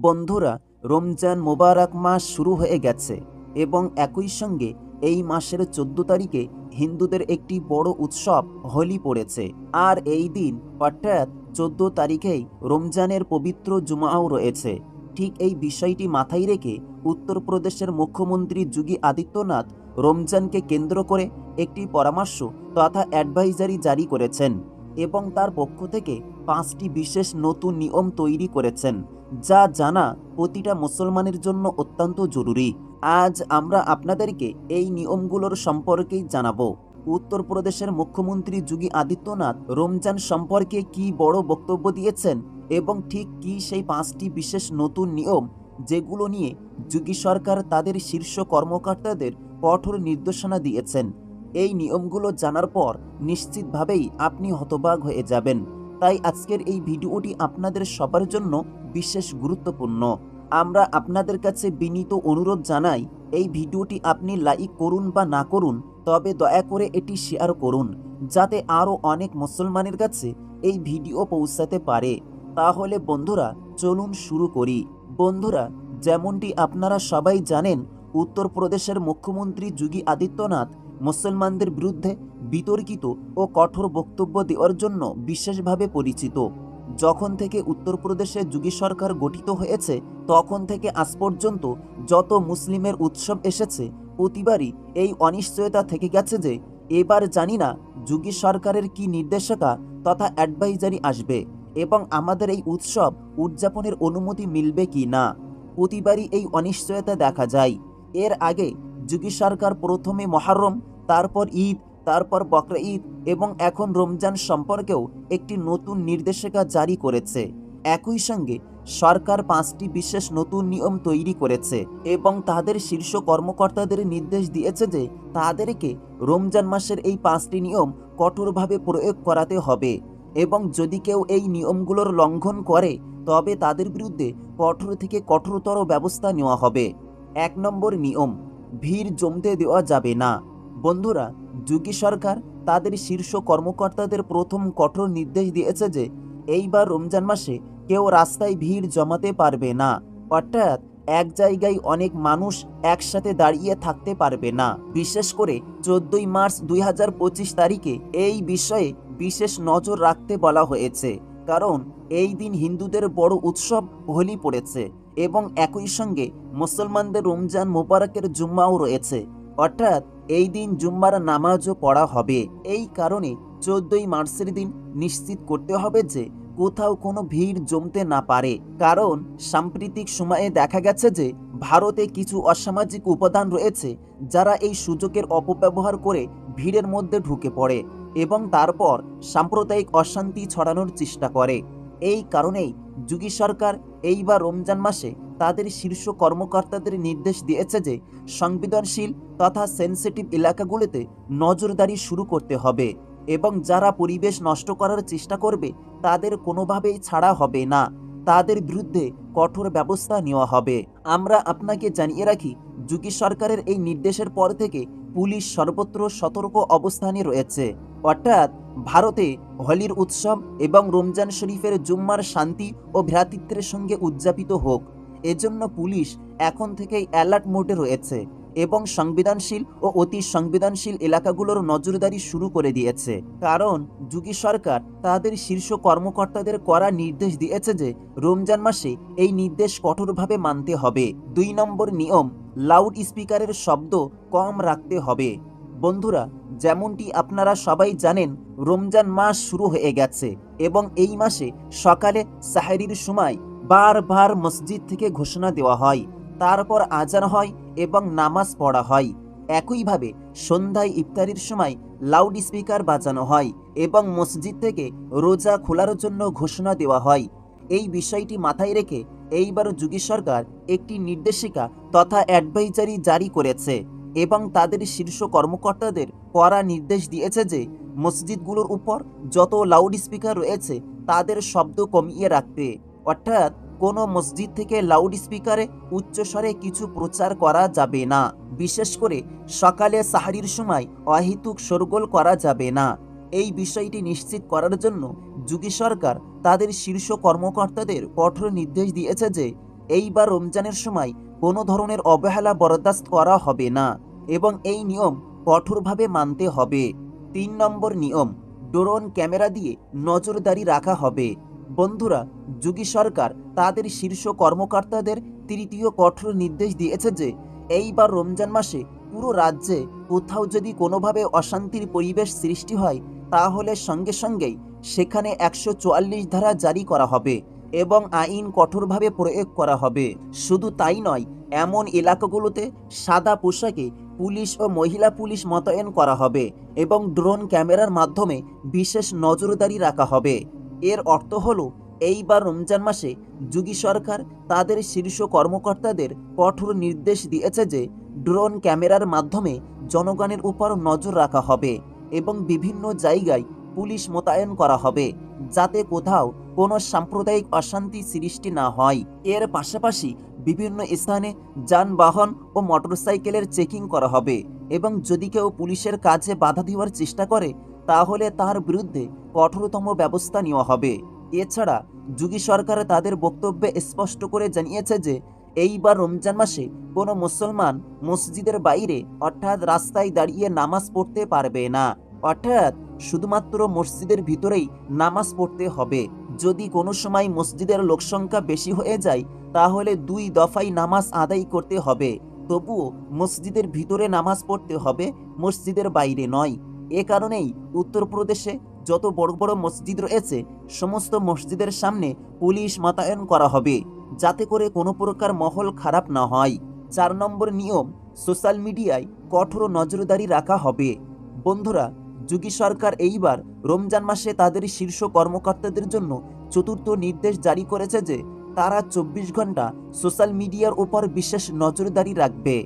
বন্ধুরা, রমজান মোবারক মাস শুরু হয়ে গেছে এবং একই সঙ্গে এই মাসের চোদ্দ তারিখে হিন্দুদের একটি বড় উৎসব হোলি পড়েছে। আর এই দিন, অর্থাৎ চোদ্দ তারিখেই রমজানের পবিত্র জুমাও রয়েছে। ঠিক এই বিষয়টি মাথায় রেখে উত্তরপ্রদেশের মুখ্যমন্ত্রী যোগী আদিত্যনাথ রমজানকে কেন্দ্র করে একটি পরামর্শ তথা অ্যাডভাইজারি জারি করেছেন এবং তার পক্ষ থেকে পাঁচটি বিশেষ নতুন নিয়ম তৈরি করেছেন। যা জানা প্রতিটা মুসলমানের জন্য অত্যন্ত জরুরি। আজ আমরা আপনাদেরকে এই নিয়মগুলোর সম্পর্কেই জানাব। উত্তরপ্রদেশের মুখ্যমন্ত্রী যোগী আদিত্যনাথ রমজান সম্পর্কে কি বড় বক্তব্য দিয়েছেন এবং ঠিক কি সেই পাঁচটি বিশেষ নতুন নিয়ম যেগুলো নিয়ে যোগী সরকার তাদের শীর্ষ কর্মকর্তাদের কঠোর নির্দেশনা দিয়েছেন। এই নিয়মগুলো জানার পর নিশ্চিতভাবেই আপনি হতবাক হয়ে যাবেন। তাই আজকের এই ভিডিওটি আপনাদের সবার জন্য বিশেষ গুরুত্বপূর্ণ। আমরা আপনাদের কাছে বিনীত অনুরোধ জানাই, এই ভিডিওটি আপনি লাইক করুন বা না করুন, তবে দয়া করে এটি শেয়ার করুন, যাতে আরও অনেক মুসলমানের কাছে এই ভিডিও পৌঁছাতে পারে। তাহলে বন্ধুরা, চলুন শুরু করি। বন্ধুরা, যেমনটি আপনারা সবাই জানেন, উত্তরপ্রদেশের মুখ্যমন্ত্রী যোগী আদিত্যনাথ মুসলমানদের বিরুদ্ধে বিতর্কিত ও কঠোর বক্তব্য দেওয়ার জন্য বিশেষভাবে পরিচিত। যখন থেকে উত্তরপ্রদেশে যোগী সরকার গঠিত হয়েছে, তখন থেকে আজ পর্যন্ত যত মুসলিমের উৎসব এসেছে, প্রতিবারই এই অনিশ্চয়তা থেকে গেছে যে, এবার জানি না যোগী সরকারের কি নির্দেশিকা তথা অ্যাডভাইজারি আসবে এবং আমাদের এই উৎসব উদযাপনের অনুমতি মিলবে কি না। প্রতিবারই এই অনিশ্চয়তা দেখা যায়। এর আগে যোগী সরকার প্রথমে মহারম, তারপর ঈদ তারপর বকরা ঈদ এবং এখন রমজান সম্পর্কেও একটি নতুন নির্দেশিকা জারি করেছে। একই সঙ্গে সরকার পাঁচটি বিশেষ নতুন নিয়ম তৈরি করেছে এবং তাদের শীর্ষ কর্মকর্তাদের নির্দেশ দিয়েছে যে তাদেরকে রমজান মাসের এই পাঁচটি নিয়ম কঠোরভাবে প্রয়োগ করাতে হবে এবং যদি কেউ এই নিয়মগুলোর লঙ্ঘন করে, তবে তাদের বিরুদ্ধে কঠোর থেকে কঠোরতর ব্যবস্থা নেওয়া হবে। এক নম্বর নিয়ম, ভিড় জমতে দেওয়া যাবে না। বন্ধুরা যোগী সরকার তাদের শীর্ষ কর্মকর্তাদের প্রথম কঠোর নির্দেশ দিয়েছে যে, এইবার রমজান মাসে কেউ রাস্তায় ভিড় জমাতে পারবে না। অর্থাৎ এক জায়গায় অনেক মানুষ একসাথে দাঁড়িয়ে থাকতে পারবে না। বিশেষ করে চোদ্দই মার্চ দুই হাজার পঁচিশ তারিখে এই বিষয়ে বিশেষ নজর রাখতে বলা হয়েছে। কারণ এই দিন হিন্দুদের বড় উৎসব হোলি পড়েছে এবং একই সঙ্গে মুসলমানদের রমজান মোবারকের জুম্মাও রয়েছে। অর্থাৎ এই দিন জুম্মার নামাজও পড়া হবে। এই কারণে চোদ্দই মার্চের দিন নিশ্চিত করতে হবে যে কোথাও কোনো ভিড় জমতে না পারে। কারণ সাম্প্রতিক সময়ে দেখা গেছে যে ভারতে কিছু অসামাজিক উপাদান রয়েছে যারা এই সুযোগের অপব্যবহার করে ভিড়ের মধ্যে ঢুকে পড়ে এবং তারপর সাম্প্রদায়িক অশান্তি ছড়ানোর চেষ্টা করে। এই কারণেই যোগী সরকার এইবার রমজান মাসে তাদের শীর্ষ কর্মকর্তাদের নির্দেশ দিয়েছে যে সংবেদনশীল তথা সেন্সিটিভ এলাকাগুলিতে নজরদারি শুরু করতে হবে এবং যারা পরিবেশ নষ্ট করার চেষ্টা করবে তাদের কোনোভাবেই ছাড়া হবে না। তাদের বিরুদ্ধে কঠোর ব্যবস্থা নেওয়া হবে। আমরা আপনাকে জানিয়ে রাখি, যোগী সরকারের এই নির্দেশের পর থেকে পুলিশ সর্বত্র সতর্ক অবস্থানে রয়েছে। অর্থাৎ ভারতে হোলির উৎসব এবং রমজান শরীফের জুম্মার শান্তি ও ভ্রাতৃত্বের সঙ্গে উদযাপিত হোক। এজন্য পুলিশ এখন থেকেই অ্যালার্ট মোডে রয়েছে। এবং সংবেদনশীল ও অতি সংবেদনশীল এলাকাগুলোর নজরদারি শুরু করে দিয়েছে। কারণ, যুগী সরকার তাদের শীর্ষ কর্মকর্তাদের করা নির্দেশ দিয়েছে যে, রমজান মাসে এই নির্দেশ কঠোরভাবে মানতে হবে। দুই নম্বর নিয়ম, লাউড স্পিকারের শব্দ কম রাখতে হবে। বন্ধুরা, যেমনটি আপনারা সবাই জানেন, রমজান মাস শুরু হয়ে গেছে এবং এই মাসে সকালে সাহেরির সময় বারবার মসজিদ থেকে ঘোষণা দেওয়া হয়। তারপর আজান হয় এবং নামাজ পড়া হয়। একইভাবে সন্ধ্যায় ইফতারির সময় লাউড স্পিকার বাজানো হয় এবং মসজিদ থেকে রোজা খোলার জন্য ঘোষণা দেওয়া হয়। এই বিষয়টি মাথায় রেখে এইবার যোগী সরকার একটি নির্দেশিকা তথা অ্যাডভাইজারি জারি করেছে এবং তাদের শীর্ষ কর্মকর্তাদের কড়া নির্দেশ দিয়েছে যে মসজিদগুলোর উপর যত লাউড স্পিকার রয়েছে তাদের শব্দ কমিয়ে রাখতে। অর্থাৎ কোনো মসজিদ থেকে লাউড স্পিকারে উচ্চস্বরে কিছু প্রচার করা যাবে না। বিশেষ করে সকালে সাহারির সময় অহেতুক শোরগোল করা যাবে না। এই বিষয়টি নিশ্চিত করার জন্য যোগী সরকার তাদের শীর্ষ কর্মকর্তাদের কঠোর নির্দেশ দিয়েছে যে, এইবার রমজানের সময় কোনো ধরনের অবহেলা বরদাস্ত করা হবে না এবং এই নিয়ম কঠোরভাবে মানতে হবে। তিন নম্বর নিয়ম, ড্রোন ক্যামেরা দিয়ে নজরদারি রাখা হবে। বন্ধুরা, যোগী সরকার তাদের শীর্ষ কর্মকর্তাদের তৃতীয় কঠোর নির্দেশ দিয়েছে যে, এইবার রমজান মাসে পুরো রাজ্যে কোথাও যদি কোনোভাবে অশান্তির পরিবেশ সৃষ্টি হয়, তাহলে সঙ্গে সঙ্গেই সেখানে একশো চুয়াল্লিশ ধারা জারি করা হবে এবং আইন কঠোরভাবে প্রয়োগ করা হবে। শুধু তাই নয়, এমন এলাকাগুলোতে সাদা পোশাকে পুলিশ ও মহিলা পুলিশ মোতায়েন করা হবে এবং ড্রোন ক্যামেরার মাধ্যমে বিশেষ নজরদারি রাখা হবে। এর অর্থ হলো, এইবার রমজান মাসে যোগী সরকার তাদের শীর্ষ কর্মকর্তাদের কঠোর নির্দেশ দিয়েছে যে, ড্রোন ক্যামেরার মাধ্যমে জনগণের উপর নজর রাখা হবে এবং বিভিন্ন জায়গায় পুলিশ মোতায়েন করা হবে, যাতে কোথাও কোনো সাম্প্রদায়িক অশান্তি সৃষ্টি না হয়। এর পাশাপাশি বিভিন্ন স্থানে যানবাহন ও মোটরসাইকেলের চেকিং করা হবে এবং যদি কেউ পুলিশের কাজে বাধা দেওয়ার চেষ্টা করে তাহলে তার বিরুদ্ধে কঠোরতম ব্যবস্থা নেওয়া হবে। এছাড়া যোগী সরকার তাদের বক্তব্যে স্পষ্ট করে জানিয়েছে যে, এইবার রমজান মাসে কোনো মুসলমান মসজিদের বাইরে অর্থাৎ রাস্তায় দাঁড়িয়ে নামাজ পড়তে পারবে না। অর্থাৎ শুধুমাত্র মসজিদের ভিতরেই নামাজ পড়তে হবে। যদি কোনো সময় মসজিদের লোকসংখ্যা বেশি হয়ে যায়, তাহলে দুই দফাই নামাজ আদায় করতে হবে। তবুও মসজিদের ভিতরে নামাজ পড়তে হবে, মসজিদের বাইরে নয়। এ কারণেই উত্তরপ্রদেশে যত বড় বড় মসজিদ রয়েছে, সমস্ত মসজিদের সামনে পুলিশ মোতায়েন করা হবে, যাতে করে কোনো প্রকার মহল খারাপ না হয়। চার নম্বর নিয়ম, সোশ্যাল মিডিয়ায় কঠোর নজরদারি রাখা হবে। বন্ধুরা, যোগী সরকার এইবার রমজান মাসে তাদের শীর্ষ কর্মকর্তাদের জন্য চতুর্থ নির্দেশ জারি করেছে যে, তারা চব্বিশ ঘণ্টা সোশ্যাল মিডিয়ার উপর বিশেষ নজরদারি রাখবে।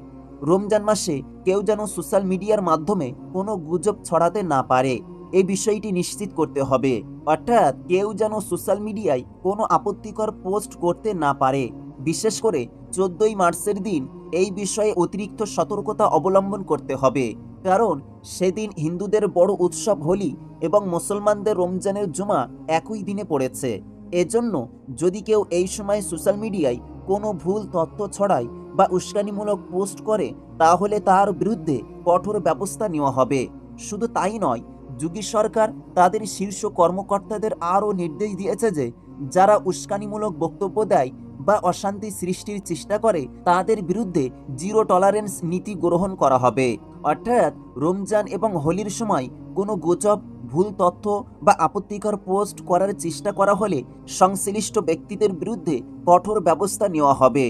রমজান মাসে কেউ যেন সোশ্যাল মিডিয়ার মাধ্যমে কোনো গুজব ছড়াতে না পারে এই বিষয়টি নিশ্চিত করতে হবে। অর্থাৎ কেউ যেন সোশ্যাল মিডিয়ায় কোনো আপত্তিকর পোস্ট করতে না পারে। বিশেষ করে চোদ্দই মার্চের দিন এই বিষয়ে অতিরিক্ত সতর্কতা অবলম্বন করতে হবে। কারণ সেদিন হিন্দুদের বড় উৎসব হোলি এবং মুসলমানদের রমজানের জুমা একই দিনে পড়েছে। এজন্য যদি কেউ এই সময় সোশ্যাল মিডিয়ায় কোনো ভুল তথ্য ছড়ায় বা উস্কানিমূলক পোস্ট করে, তাহলে তার বিরুদ্ধে কঠোর ব্যবস্থা নেওয়া হবে। শুধু তাই নয়, যোগী সরকার তাদের শীর্ষ কর্মকর্তাদের আরও নির্দেশ দিয়েছে যে, যারা উস্কানিমূলক বক্তব্য দেয় বা অশান্তি সৃষ্টির চেষ্টা করে, তাদের বিরুদ্ধে জিরো টলারেন্স নীতি গ্রহণ করা হবে। অর্থাৎ রমজান এবং হোলির সময় কোনো গুজব, ভুল তথ্য বা আপত্তিকর পোস্ট করার চেষ্টা করা হলে সংশ্লিষ্ট ব্যক্তিদের বিরুদ্ধে কঠোর ব্যবস্থা নেওয়া হবে।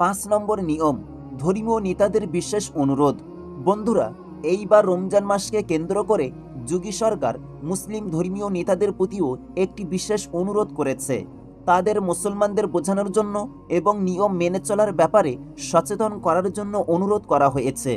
পাঁচ নম্বর নিয়ম, ধর্মীয় নেতাদের বিশেষ অনুরোধ। বন্ধুরা, এইবার রমজান মাসকে কেন্দ্র করে যোগী সরকার মুসলিম ধর্মীয় নেতাদের প্রতিও একটি বিশেষ অনুরোধ করেছে। তাদের মুসলমানদের বোঝানোর জন্য এবং নিয়ম মেনে চলার ব্যাপারে সচেতন করার জন্য অনুরোধ করা হয়েছে।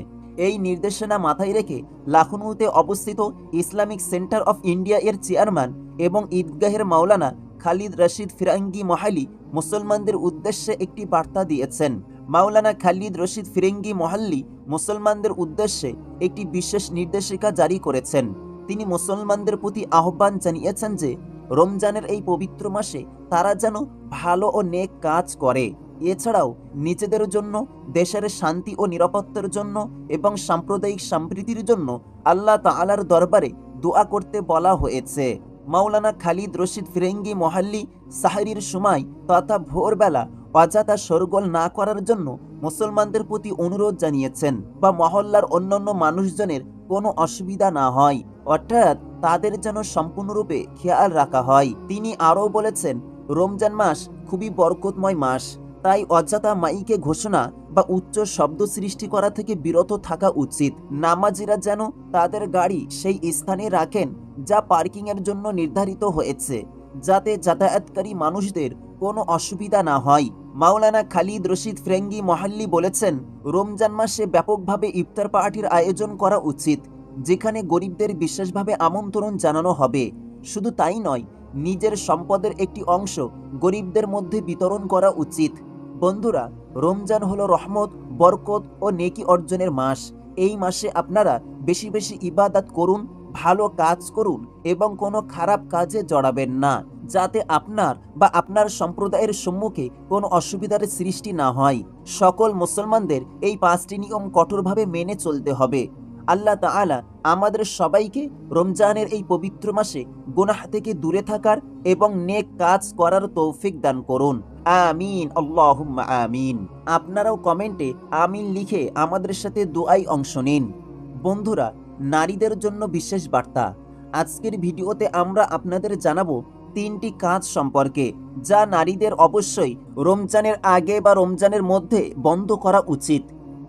এই নির্দেশনা মাথায় রেখে লাখনৌতে অবস্থিত ইসলামিক সেন্টার অফ ইন্ডিয়া এর চেয়ারম্যান এবং ঈদগাহের মাওলানা খালিদ রশিদ ফিরাঙ্গি মহালি মুসলমানদের উদ্দেশ্যে একটি বার্তা দিয়েছেন। মাওলানা খালিদ রশিদ ফিরেঙ্গি মহাল্লি মুসলমানদের উদ্দেশ্যে একটি বিশেষ নির্দেশিকা জারি করেছেন। তিনি মুসলমানদের প্রতি আহ্বান জানিয়েছেন যে, রমজানের এই পবিত্র মাসে তারা যেন ভালো ও নেক কাজ করে। এছাড়াও নিজেদের জন্য, দেশের শান্তি ও নিরাপত্তার জন্য এবং সাম্প্রদায়িক সম্প্রীতির জন্য আল্লাহ তাআলার দরবারে দোয়া করতে বলা হয়েছে। মাওলানা খালিদ রশিদ ফিরেঙ্গি মহাল্লি সাহারির সময় তথা ভোরবেলা অযথা সরগোল না করার জন্য মুসলমানদের প্রতি অনুরোধ জানিয়েছেন বা মহল্লার অন্যান্য মানুষজনের কোনো অসুবিধা না হয়। অর্থাৎ তাদের যেন সম্পূর্ণরূপে খেয়াল রাখা হয়। তিনি আরও বলেছেন, রমজান মাস খুবই বরকতময় মাস। তাই অযথা মাইকে ঘোষণা বা উচ্চ শব্দ সৃষ্টি করা থেকে বিরত থাকা উচিত। নামাজিরা যেন তাদের গাড়ি সেই স্থানে রাখেন যা পার্কিংয়ের জন্য নির্ধারিত হয়েছে, যাতে যাতায়াতকারী মানুষদের কোনো অসুবিধা না হয়। মাওলানা খালিদ রশিদ ফ্রেঙ্গি মহাল্লি বলেছেন, রমজান মাসে ব্যাপকভাবে ইফতার পার্টির আয়োজন করা উচিত, যেখানে গরিবদের বিশেষভাবে আমন্ত্রণ জানানো হবে। শুধু তাই নয়, নিজের সম্পদের একটি অংশ গরিবদের মধ্যে বিতরণ করা উচিত। বন্ধুরা, রমজান হলো রহমত, বরকত ও নেকি অর্জনের মাস। এই মাসে আপনারা বেশি বেশি ইবাদত করুন, ভালো কাজ করুন এবং কোনো খারাপ কাজে জড়াবেন না, যাতে আপনার বা আপনার সম্প্রদায়ের সম্মুখে কোনো অসুবিধার সৃষ্টি না হয়। সকল মুসলমানদের এই পাঁচটি নিয়ম কঠোরভাবে মেনে চলতে হবে। আল্লাহ তাআলা আমাদের সবাইকে রমজানের এই পবিত্র মাসে গুনাহ থেকে দূরে থাকার এবং নেক কাজ করার তৌফিক দান করুন। আমিন আমিন। আপনারাও কমেন্টে আমিন লিখে আমাদের সাথে দোয়াই অংশ নিন। বন্ধুরা, নারীদের জন্য বিশেষ বার্তা। আজকের ভিডিওতে আমরা আপনাদের জানাব তিনটি কাজ সম্পর্কে, যা নারীদের অবশ্যই রমজানের আগে বা রমজানের মধ্যে বন্ধ করা উচিত।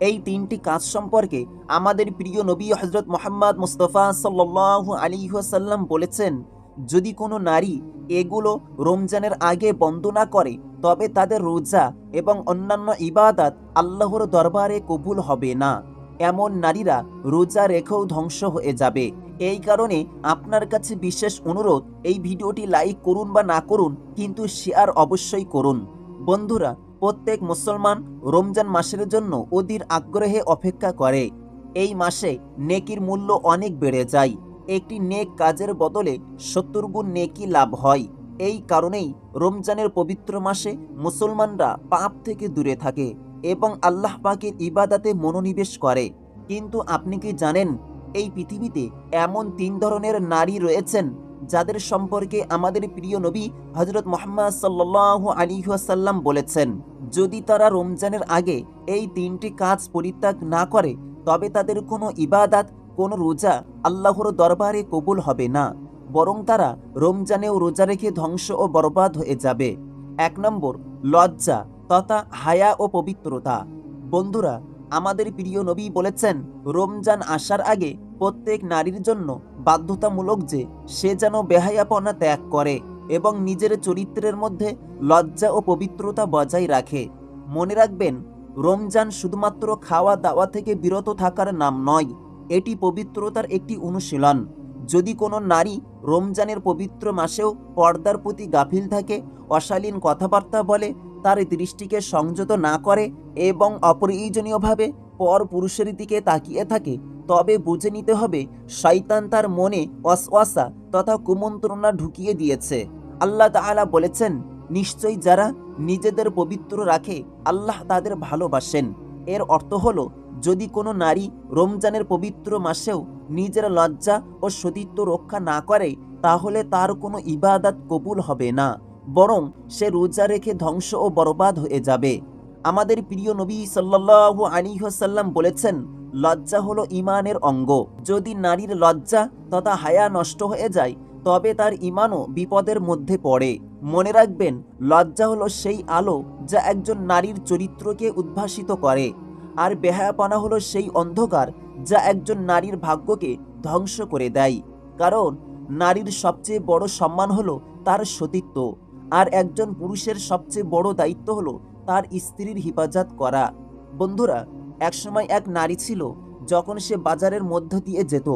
এই তিনটি কাজ সম্পর্কে আমাদের প্রিয় নবী হজরত মোহাম্মদ মুস্তফা সাল্লাহ আলী সাল্লাম বলেছেন, যদি কোনো নারী এগুলো রমজানের আগে বন্ধ না করে, তবে তাদের রোজা এবং অন্যান্য ইবাদাত আল্লাহর দরবারে কবুল হবে না। এমন নারীরা রোজা রেখেও ধ্বংস হয়ে যাবে। এই কারণে আপনার কাছে বিশেষ অনুরোধ, এই ভিডিওটি লাইক করুন বা না করুন, কিন্তু শেয়ার অবশ্যই করুন। বন্ধুরা প্রত্যেক মুসলমান রমজান মাসের জন্য অধীর আগ্রহে অপেক্ষা করে। এই মাসে নেকির মূল্য অনেক বেড়ে যায়। একটি নেক কাজের বদলে সত্তর গুণ নেকি লাভ হয়। এই কারণেই রমজানের পবিত্র মাসে মুসলমানরা পাপ থেকে দূরে থাকে এবং আল্লাহ পাকের ইবাদাতে মনোনিবেশ করে। কিন্তু আপনি কি জানেন, এই পৃথিবীতে এমন তিন ধরনের নারী রয়েছেন? যাদের সম্পর্কে আমাদের প্রিয় নবী হজরত মোহাম্মদ সাল্লাহ আলী সাল্লাম বলেছেন, যদি তারা রমজানের আগে এই তিনটি কাজ পরিত্যাগ না করে, তবে তাদের কোনো ইবাদাত, কোনো রোজা আল্লাহর দরবারে কবুল হবে না। বরং তারা রমজানেও রোজা রেখে ধ্বংস ও বরবাদ হয়ে যাবে। এক নম্বর, লজ্জা তথা হায়া ও পবিত্রতা। বন্ধুরা, আমাদের প্রিয় নবী বলেছেন, রমজান আসার আগে প্রত্যেক নারীর জন্য বাধ্যতামূলক যে সে যেন বেহায়াপনা ত্যাগ করে এবং নিজের চরিত্রের মধ্যে লজ্জা ও পবিত্রতা বজায় রাখে। মনে রাখবেন, রমজান শুধুমাত্র খাওয়া দাওয়া থেকে বিরত থাকার নাম নয়, এটি পবিত্রতার একটি অনুশীলন। যদি কোনো নারী রমজানের পবিত্র মাসেও পর্দার প্রতি গাফিল থাকে, অশালীন কথাবার্তা বলে, তার দৃষ্টিকে সংযত না করে এবং অপ্রয়োজনীয়ভাবে পর পুরুষের দিকে তাকিয়ে থাকে তবে বুঝে নিতে হবে, শয়তান তার মনে অসওয়াসা তথা কুমন্ত্রণা ঢুকিয়ে দিয়েছে। আল্লাহ তাআলা বলেছেন, নিশ্চয়ই যারা নিজেদের পবিত্র রাখে, আল্লাহ তাদের ভালোবাসেন। এর অর্থ হলো, যদি কোনো নারী রমজানের পবিত্র মাসেও নিজের লজ্জা ও সতীত্ব রক্ষা না করে, তাহলে তার কোনো ইবাদত কবুল হবে না, বরং সে রোজা রেখে ধ্বংস ও বরবাদ হয়ে যাবে। আমাদের প্রিয় নবী সাল্লাল্লাহু আলাইহি ওয়াসাল্লাম বলেছেন লজ্জা হলো ইমানের অঙ্গ। যদি নারীর লজ্জা তথা হায়া নষ্ট হয়ে যায়, তবে তার ইমানও বিপদের মধ্যে পড়ে। মনে রাখবেন, লজ্জা হলো সেই আলো যা একজন নারীর চরিত্রকে উদ্ভাসিত করে, আর বেহায়াপনা হলো সেই অন্ধকার যা একজন নারীর ভাগ্যকে ধ্বংস করে দেয়। কারণ, নারীর সবচেয়ে বড় সম্মান হলো তার সতীত্ব, আর একজন পুরুষের সবচেয়ে বড় দায়িত্ব হলো তার স্ত্রীর হিফাজত করা। বন্ধুরা একসময় এক নারী ছিল, যখন সে বাজারের মধ্য দিয়ে যেত,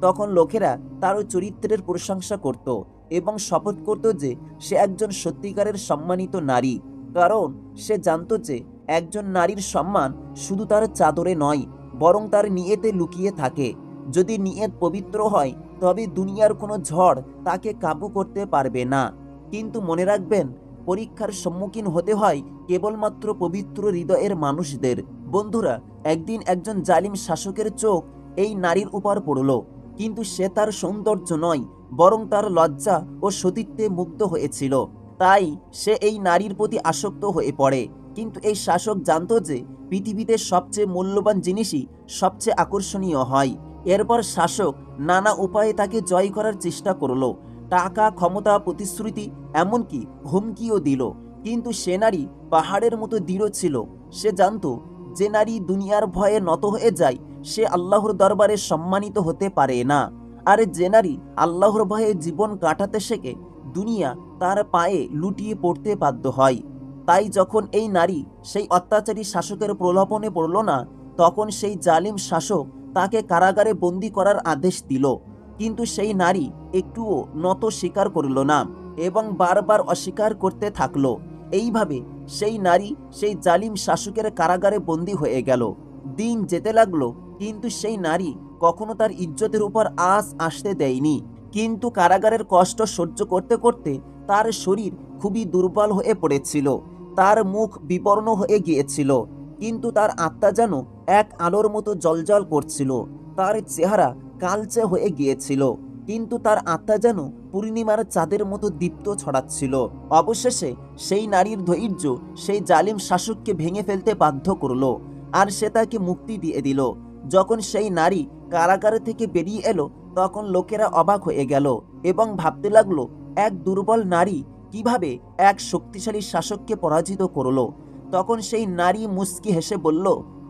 তখন লোকেরা তার চরিত্রের প্রশংসা করত এবং শপথ করত যে সে একজন সত্যিকারের সম্মানিত নারী, কারণ সে জানত যে একজন নারীর সম্মান শুধু তার চাদরে নয়, বরং তার নিয়েতে লুকিয়ে থাকে। যদি নিয়ত পবিত্র হয়, তবে দুনিয়ার কোনো ঝড় তাকে কাবু করতে পারবে না। কিন্তু মনে রাখবেন পরীক্ষার সম্মুখীন হতে হয় কেবলমাত্র পবিত্র হৃদয়ের মানুষদের। বন্ধুরা, একদিন একজন জালিম শাসকের চোখ এই নারীর উপর পড়ল, কিন্তু সে তার সৌন্দর্য নয়, বরং তার লজ্জা ও সতীত্বে মুগ্ধ হয়েছিল। তাই সে এই নারীর প্রতি আসক্ত হয়ে পড়ে। কিন্তু এই শাসক জানতো যে পৃথিবীতে সবচেয়ে মূল্যবান জিনিসই সবচেয়ে আকর্ষণীয় হয়। এরপর শাসক নানা উপায়ে তাকে জয় করার চেষ্টা করল টাকা, ক্ষমতা, প্রতিশ্রুতি, এমনকি হুমকিও দিল। কিন্তু সে নারী পাহাড়ের মতো দৃঢ় ছিল। সে জানতো, যে নারী দুনিয়ার ভয়ে নত হয়ে যায়, সে আল্লাহর দরবারে সম্মানিত হতে পারে না। আর যে নারী আল্লাহর ভয়ে জীবন কাটাতে শেখে, দুনিয়া তার পায়ে লুটিয়ে পড়তে বাধ্য হয়। তাই যখন এই নারী সেই অত্যাচারী শাসকের প্রলোভনে পড়ল না, তখন সেই জালিম শাসক তাকে কারাগারে বন্দি করার আদেশ দিল। কিন্তু সেই নারী একটুও নত স্বীকার করল না এবং বারবার অস্বীকার করতে থাকল। এইভাবে সেই নারী সেই জালিম শাসকের কারাগারে বন্দী হয়ে গেল। দিন যেতে লাগল, কিন্তু সেই নারী কখনো তার ইজ্জতের উপর আস আসতে দেয়নি। কিন্তু কারাগারের কষ্ট সহ্য করতে করতে তার শরীর খুবই দুর্বল হয়ে পড়েছিল। তার মুখ বিবর্ণ হয়ে গিয়েছিল, কিন্তু তার আত্মা যেন এক আলোর মতো জলজল করছিল। তার চেহারা কালচে হয়ে গিয়েছিল, কিন্তু তার আত্মা যেন পূর্ণিমার চাঁদের মতো দীপ্ত ছড়াচ্ছিল। অবশেষে সেই নারীর ধৈর্য, সেই জালিম শাসককে ভেঙে ফেলতে বাধ্য করল, আর সে তাকে মুক্তি দিয়ে দিল। যখন সেই নারী কারাগার থেকে বেরিয়ে এলো, তখন লোকেরা অবাক হয়ে গেল এবং ভাবতে লাগল, এক দুর্বল নারী কীভাবে এক শক্তিশালী শাসককে পরাজিত করল? তখন সেই নারী মুস্কি হেসে বলল,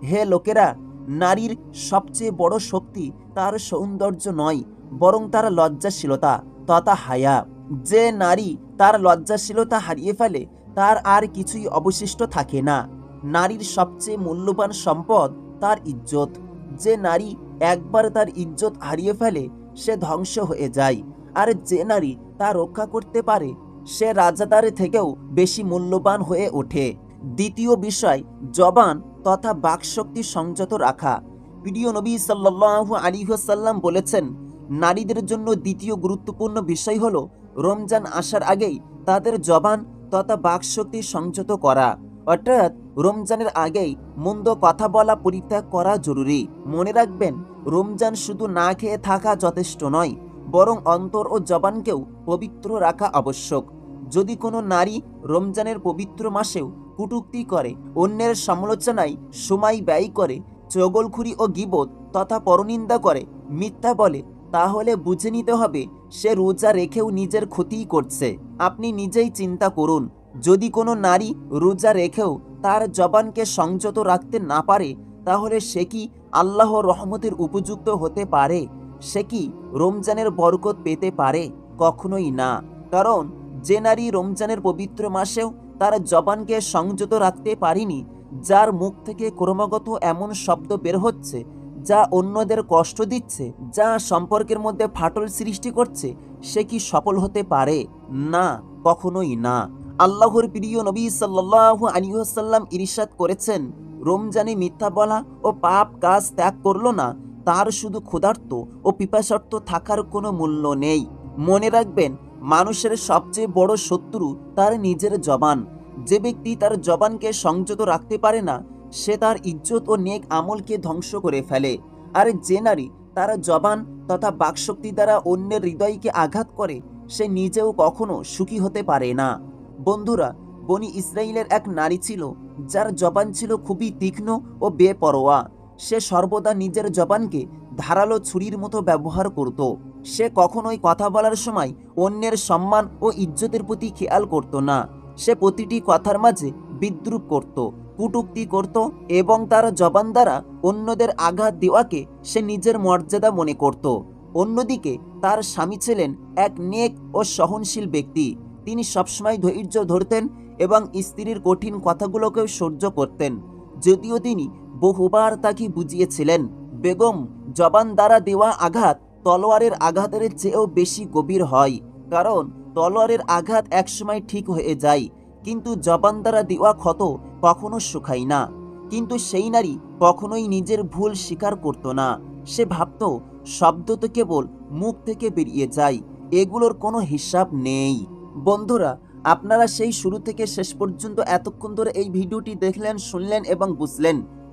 হে লোকেরা নারীর সবচেয়ে বড় শক্তি তার সৌন্দর্য নয়, বরং তার লজ্জাশীলতা, তথা হায়া। যে নারী তার লজ্জাশীলতা হারিয়ে ফেলে, তার আর কিছুই অবশিষ্ট থাকে না। নারীর সবচেয়ে মূল্যবান সম্পদ তার ইজ্জত। যে নারী একবার তার ইজ্জত হারিয়ে ফেলে, সে ধ্বংস হয়ে যায়। আর যে নারী তা রক্ষা করতে পারে, সে রাজাদার থেকেও বেশি মূল্যবান হয়ে ওঠে। দ্বিতীয় বিষয়, জবান তথা বাকশক্তি সংযত রাখা। প্রিয় নবী আলাইহি ওয়াসাল্লাম বলেছেন, নারীদের জন্য দ্বিতীয় গুরুত্বপূর্ণ বিষয় হল রমজান আসার আগেই তাদের জবান তথা বাকশক্তি সংযত করা। অর্থাৎ রমজানের আগেই মন্দ কথা বলা পরিত্যাগ করা জরুরি। মনে রাখবেন, রমজান শুধু না খেয়ে থাকা যথেষ্ট নয়, বরং অন্তর ও জবানকেও পবিত্র রাখা আবশ্যক। যদি কোনো নারী রমজানের পবিত্র মাসেও কুটুক্তি করে। অন্যের সমালোচনায় সময় ব্যয় করে, চগলখুরি ও গিবত তথা পরনিন্দা করে। মিথ্যা বলে, তাহলে বুঝে নিতে হবে, সে রোজা রেখেও নিজের ক্ষতিই করছে। আপনি নিজেই চিন্তা করুন, যদি কোনো নারী রোজা রেখেও তার জবানকে সংযত রাখতে না পারে, তাহলে সে কি আল্লাহ রহমতের উপযুক্ত হতে পারে? সে কি রমজানের বরকত পেতে পারে? কখনোই না। কারণ, যে নারী রমজানের পবিত্র মাসেও তার জবানকে সংযত রাখতে পারিনি, যার মুখ থেকে ক্রমাগত এমন শব্দ বের হচ্ছে, যা অন্যদের কষ্ট দিচ্ছে, যা সম্পর্কের মধ্যে ফাটল সৃষ্টি করছে, সে কি সফল হতে পারে? না, কখনোই না। আল্লাহর প্রিয় নবী সাল্লাল্লাহু আলাইহি ওয়াসাল্লাম ইরশাদ করেছেন, রমজানে মিথ্যা বলা ও পাপ কাজ ত্যাগ করল না, তার শুধু ক্ষুধার্ত ও পিপাসার্থ থাকার কোনো মূল্য নেই। মনে রাখবেন মানুষের সবচেয়ে বড় শত্রু তার নিজের জবান। যে ব্যক্তি তার জবানকে সংযত রাখতে পারে না, সে তার ইজ্জত ও নেক আমলকে ধ্বংস করে ফেলে। আর যে নারী তার জবান তথা বাকশক্তি দ্বারা অন্যের হৃদয়কে আঘাত করে, সে নিজেও কখনো সুখী হতে পারে না। বন্ধুরা, বনি ইসরায়েলের এক নারী ছিল, যার জবান ছিল খুবই তীক্ষ্ণ ও বেপরোয়া। সে সর্বদা নিজের জবানকে ধারালো ছুরির মতো ব্যবহার করত। সে কখনোই কথা বলার সময় অন্যের সম্মান ও ইজ্জতের প্রতি খেয়াল করত না। সে প্রতিটি কথার মাঝে বিদ্রুপ করত, কুটুক্তি করত এবং তার জবান দ্বারা অন্যদের আঘাত দেওয়াকে সে নিজের মর্যাদা মনে করত। অন্যদিকে তার স্বামী ছিলেন এক নেক ও সহনশীল ব্যক্তি। তিনি সবসময় ধৈর্য ধরতেন এবং স্ত্রীর কঠিন কথাগুলোকেও সহ্য করতেন। যদিও তিনি বহুবার তাকে বুঝিয়েছিলেন বেগম জবান দ্বারা দেওয়া আঘাত তলোয়ারের আঘাতের চেয়েও বেশি গভীর হয়, কারণ তলোয়ারের আঘাত একসময় ঠিক হয়ে যায়, কিন্তু জবান দ্বারা দেওয়া ক্ষত কখনো শুকায় না। কিন্তু সেই নারী কখনোই নিজের ভুল স্বীকার করত না। সে ভাবত, শব্দ তো কেবল মুখ থেকে বেরিয়ে যায়, এগুলোর কোনো হিসাব নেই। বন্ধুরা, আপনারা সেই শুরু থেকে শেষ পর্যন্ত এতক্ষণ ধরে এই ভিডিওটি দেখলেন, শুনলেন এবং বুঝলেন।